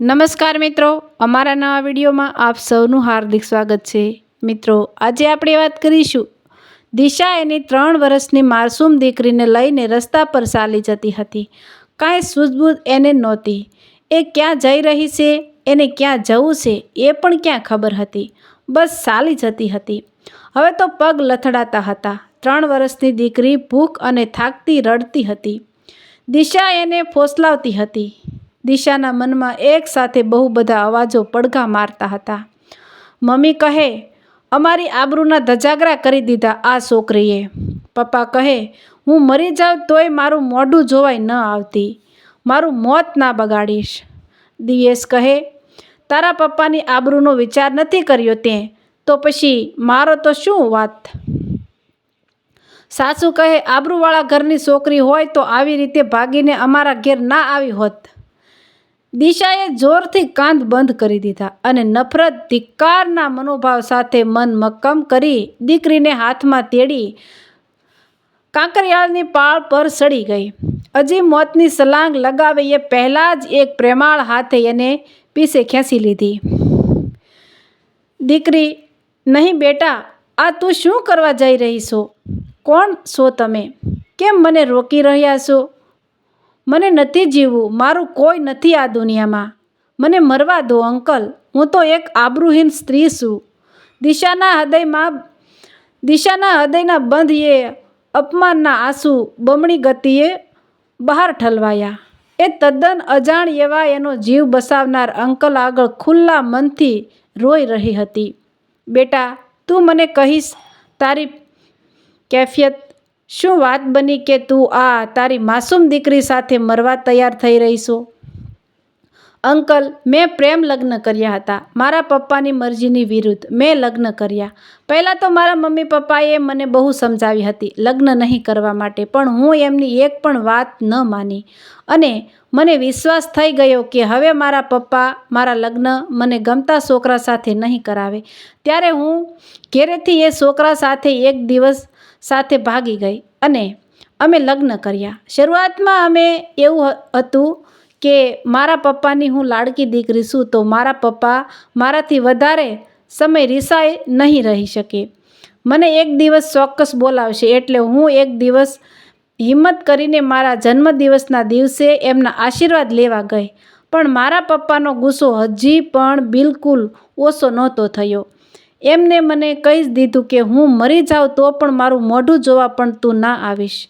નમસ્કાર મિત્રો, અમારા નવા વિડીયોમાં આપ સૌનું હાર્દિક સ્વાગત છે. મિત્રો, આજે આપણે વાત કરીશું. દિશા એની ત્રણ વર્ષની માસૂમ દીકરીને લઈને રસ્તા પર ચાલી જતી હતી. કાંઈ સૂઝબૂઝ એને નહોતી. એ ક્યાં જઈ રહી છે, એને ક્યાં જવું છે, એ પણ ક્યાં ખબર હતી. બસ ચાલી જતી હતી. હવે તો પગ લથડાતા હતા. ત્રણ વર્ષની દીકરી ભૂખ અને થાકતી રડતી હતી. દિશા એને ફોસલાવતી હતી. દિશાના મનમાં એક સાથે બહુ બધા અવાજો પડઘા મારતા હતા. મમ્મી કહે, અમારી આબરૂના ધજાગરા કરી દીધા આ છોકરીએ. પપ્પા કહે, હું મરી જાઉં તોય મારું મોઢું જોવાય ન આવતી. મારું મોત ના બગાડીશ. દિવેશ કહે, તારા પપ્પાની આબરૂનો વિચાર નથી કર્યો તે, તો પછી મારો તો શું વાત? સાસુ કહે, આબરૂવાળા ઘરની છોકરી હોય તો આવી રીતે ભાગીને અમારા ઘેર ના આવી હોત. દિશાએ જોરથી કાંધ બંધ કરી દીધા અને નફરત ધિક્કારના મનોભાવ સાથે મન મક્કમ કરી દીકરીને હાથમાં તેડી કાંકરિયાળની પાળ પર સડી ગઈ. હજી મોતની સલાંગ લગાવે એ પહેલાં જ એક પ્રેમાળ હાથે એને પીસે ખેંચી લીધી. દીકરી, નહીં બેટા, આ તું શું કરવા જઈ રહી છો? કોણ છો તમે? કેમ મને રોકી રહ્યા છો? મને નથી જીવવું, મારું કોઈ નથી આ દુનિયામાં. મને મરવા દો, અંકલ. હું તો એક આબરૂહીન સ્ત્રી છું. દિશાના હૃદયમાં, દિશાના હૃદયના બંધ એ અપમાનના આંસુ બમણી ગતિએ બહાર ઠલવાયા. એ તદ્દન અજાણ એવા એનો જીવ બસાવનાર અંકલ આગળ ખુલ્લા મનથી રોઈ રહી હતી. બેટા, તું મને કહીશ તારી કેફિયત શું વાત બની કે તું આ તારી માસૂમ દીકરી સાથે મરવા તૈયાર થઈ રહી છો અંકલ, મેં પ્રેમ લગ્ન કર્યા હતા. મારા પપ્પાની મરજીની વિરુદ્ધ મેં લગ્ન કર્યા. પહેલાં તો મારા મમ્મી પપ્પાએ મને બહુ સમજાવી હતી, લગ્ન નહીં કરવા માટે, પણ હું એમની એક પણ વાત ન માની. અને મને વિશ્વાસ થઈ ગયો કે હવે મારા પપ્પા મારા લગ્ન મને ગમતા છોકરા સાથે નહીં કરાવે. ત્યારે હું ઘેરેથી એ છોકરા સાથે એક દિવસ સાથે ભાગી ગઈ અને અમે લગ્ન કર્યા. શરૂઆતમાં અમે એવું હતું કે મારા પપ્પાની હું લાડકી દીકરી છું તો મારા પપ્પા મારાથી વધારે સમય રિસાઈ નહીં રહી શકે. મને એક દિવસ ચોક્કસ બોલાવશે એટલે હું એક દિવસ હિંમત કરીને મારા જન્મદિવસના દિવસે એમના આશીર્વાદ લેવા ગઈ. પણ મારા પપ્પાનો ગુસ્સો હજી પણ બિલકુલ ઓછો નહોતો થયો. એમને મને કહી જ દીધું કે હું મરી જાઉં તો પણ મારું મોઢું જોવા પણ તું ના આવીશ.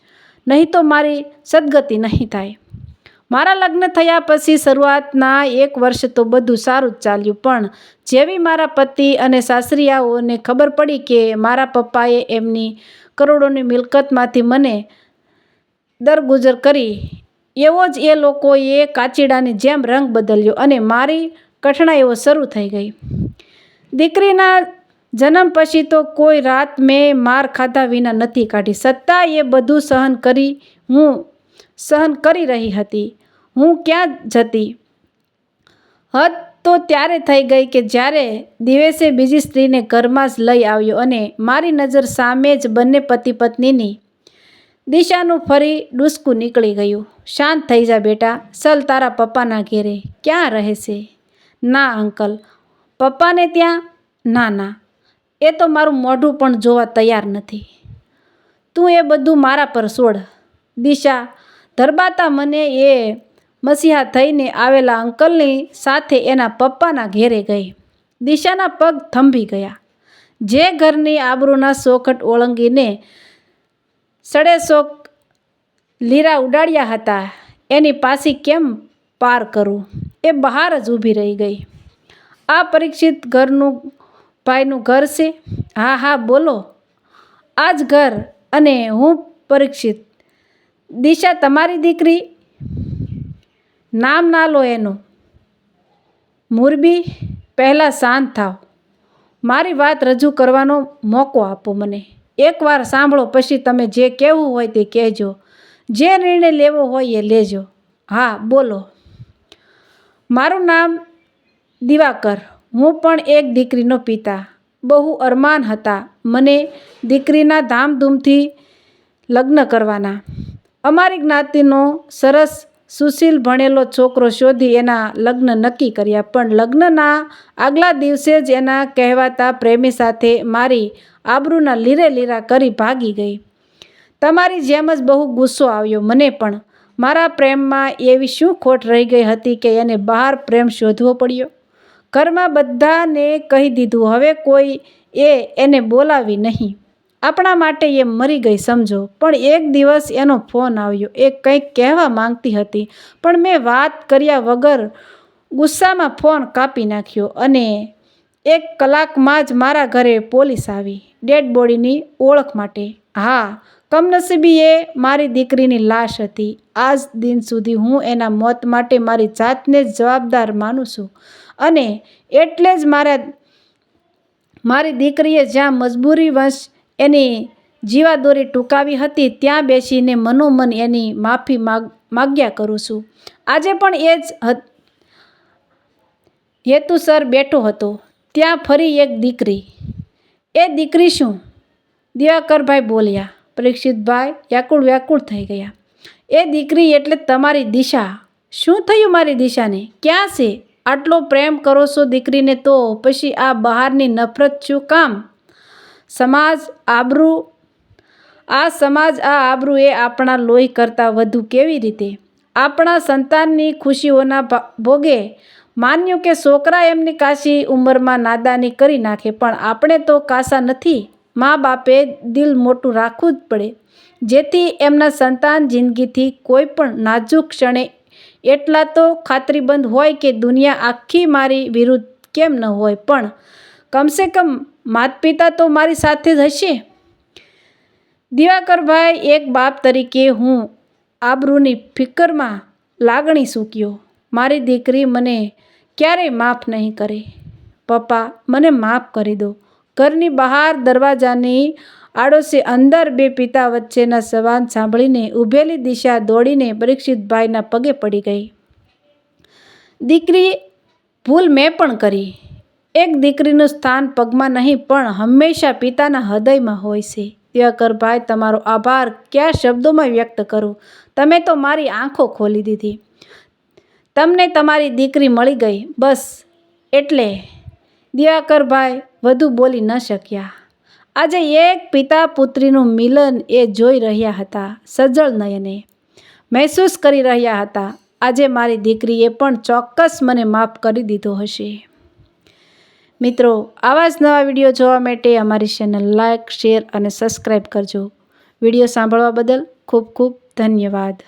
નહીં તો મારી સદગતિ નહીં થાય. મારા લગ્ન થયા પછી શરૂઆતના એક વર્ષ તો બધું સારું જ ચાલ્યું, પણ જેવી મારા પતિ અને સાસરિયાઓને ખબર પડી કે મારા પપ્પાએ એમની કરોડોની મિલકતમાંથી મને દરગુજર કરી, એવો જ એ લોકોએ કાચીડાની જેમ રંગ બદલ્યો અને મારી કઠણાઈઓ શરૂ થઈ ગઈ. દીકરીના જન્મ પછી તો કોઈ રાત મેં માર ખાધા વિના નથી કાઢી. છતાં એ બધું સહન કરી, હું સહન કરી રહી હતી. હું ક્યાં જતી? હદ તો ત્યારે થઈ ગઈ કે જ્યારે દિવસે બીજી સ્ત્રીને ઘરમાં જ લઈ આવ્યો અને મારી નજર સામે જ બંને પતિ પત્નીની દિશાનું ફરી ડૂસકું નીકળી ગયું. શાંત થઈ જા બેટા, ચલ તારા પપ્પાના ઘેરે. ક્યાં રહે છે? ના અંકલ, પપ્પાને ત્યાં? ના ના. એ તો મારું મોઢું પણ જોવા તૈયાર નથી. તું એ બધું મારા પર છોડ દિશા, ધરબાતા મને એ મસીહા થઈને આવેલા અંકલની સાથે એના પપ્પાના ઘેરે ગઈ. દિશાના પગ થંભી ગયા. જે ઘરની આબરૂના સોખટ ઓળંગીને સડેસોક લીરા ઉડાડ્યા હતા, એની પાસી કેમ પાર કરું? એ બહાર જ ઊભી રહી ગઈ. આ પરીક્ષિત ઘરનું ભાઈનું ઘર છે? હા હા, બોલો. આ જ ઘર અને હું પરીક્ષિત. દિશા તમારી દીકરી? નામ ના લો એનું. મુરબી, પહેલાં શાંત થાવ. મારી વાત રજૂ કરવાનો મોકો આપો મને. એકવાર સાંભળો પછી તમે જે કહેવું હોય તે કહેજો. જે નિર્ણય લેવો હોય એ લેજો. હા, બોલો. મારું નામ દિવાકર. હું પણ એક દીકરીનો પિતા. બહુ અરમાન હતા મને દીકરીના ધામધૂમથી લગ્ન કરવાના. અમારી જ્ઞાતિનો સરસ, સુશીલ ભણેલો છોકરો શોધી એના લગ્ન નક્કી કર્યા, પણ લગ્નના આગલા દિવસે જ એના કહેવાતા પ્રેમી સાથે મારી આબરૂના લીરે લીરા કરી ભાગી ગઈ. તમારી જેમ જ બહુ ગુસ્સો આવ્યો મને પણ. મારા પ્રેમમાં એવી શું ખોટ રહી ગઈ હતી કે એને બહાર પ્રેમ શોધવો પડ્યો? ઘરમાં બધાને કહી દીધું, હવે કોઈ એ એને બોલાવી નહીં. આપણા માટે એ મરી ગઈ, સમજો. પણ એક દિવસ એનો ફોન આવ્યો, એ કંઈક કહેવા માંગતી હતી, પણ મેં વાત કર્યા વગર ગુસ્સામાં ફોન કાપી નાખ્યો અને એક કલાકમાં જ મારા ઘરે પોલીસ આવી, ડેડ બોડીની ઓળખ માટે. હા કમનસીબી એ મારી દીકરીની લાશ હતી. આજ દિન સુધી હું એના મોત માટે મારી જાતને જ જવાબદાર માનું છું. અને એટલે જ મારા મારી દીકરીએ જ્યાં મજબૂરીવશ એની જીવાદોરી ટૂંકાવી હતી, ત્યાં બેસીને મનોમન એની માફી માગ, માગ્યા કરું છું. આજે પણ એ જ હેતુસર બેઠો હતો. ત્યાં ફરી એક દીકરી. એ દીકરી શું? દિવાકરભાઈ બોલ્યા. પરીક્ષિતભાઈ, વ્યાકુળ વ્યાકુળ થઈ ગયા. એ દીકરી એટલે તમારી દિશા. શું થયું મારી દિશાને? ક્યાં છે? આટલો પ્રેમ કરો છો દીકરીને તો પછી આ બહારની નફરત શું કામ? સમાજ આબરૂ, આ સમાજ આ આબરૂ એ આપણા લોહી કરતાં વધુ કેવી રીતે? આપણા સંતાનની ખુશીઓના ભોગે માન્યું કે છોકરા એમની કાશી ઉંમરમાં નાદાની કરી નાખે, પણ આપણે તો કાસા નથી. મા બાપે દિલ મોટું રાખવું જ પડે. જેથી એમના સંતાન જિંદગીથી કોઈ પણ નાજુક ક્ષણે એટલા તો ખાતરીબંધ હોય કે દુનિયા આખી મારી વિરુદ્ધ કેમ ન હોય, પણ કમસે કમ માતા પિતા તો મારી સાથે જ હશે. દિવાકરભાઈ એક બાપ તરીકે હું આબરૂની ફિકરમાં લાગણી સૂક્યો. મારી દીકરી મને ક્યારેય માફ નહીં કરે. પપ્પા, મને માફ કરી દો. ઘરની બહાર દરવાજાની આડોશી અંદર બે પિતા વચ્ચેના સંવાદ સાંભળીને ઊભેલી દિશા દોડીને પરીક્ષિતભાઈના પગે પડી ગઈ. દીકરી, ભૂલ મેં પણ કરી. એક દીકરીનું સ્થાન પગમાં નહીં, પણ હંમેશા પિતાના હૃદયમાં હોય છે. દિવાકરભાઈ તમારો આભાર કયા શબ્દોમાં વ્યક્ત કરું? તમે તો મારી આંખો ખોલી દીધી. તમને તમારી દીકરી મળી ગઈ. બસ, એટલે. દિવાકરભાઈ વધુ બોલી ન શક્યા. આજે એક પિતા પુત્રીનું મિલન એ જોઈ રહ્યા હતા સજ્જળ નયને. મહેસૂસ કરી રહ્યા હતા, આજે મારી દીકરીએ પણ ચોક્કસ મને માફ કરી દીધો હશે. મિત્રો, આવા જ નવા વીડિયો જોવા માટે અમારી ચેનલ લાઇક શેર અને સબસ્ક્રાઈબ કરજો. વીડિયો સાંભળવા બદલ ખૂબ ખૂબ ધન્યવાદ.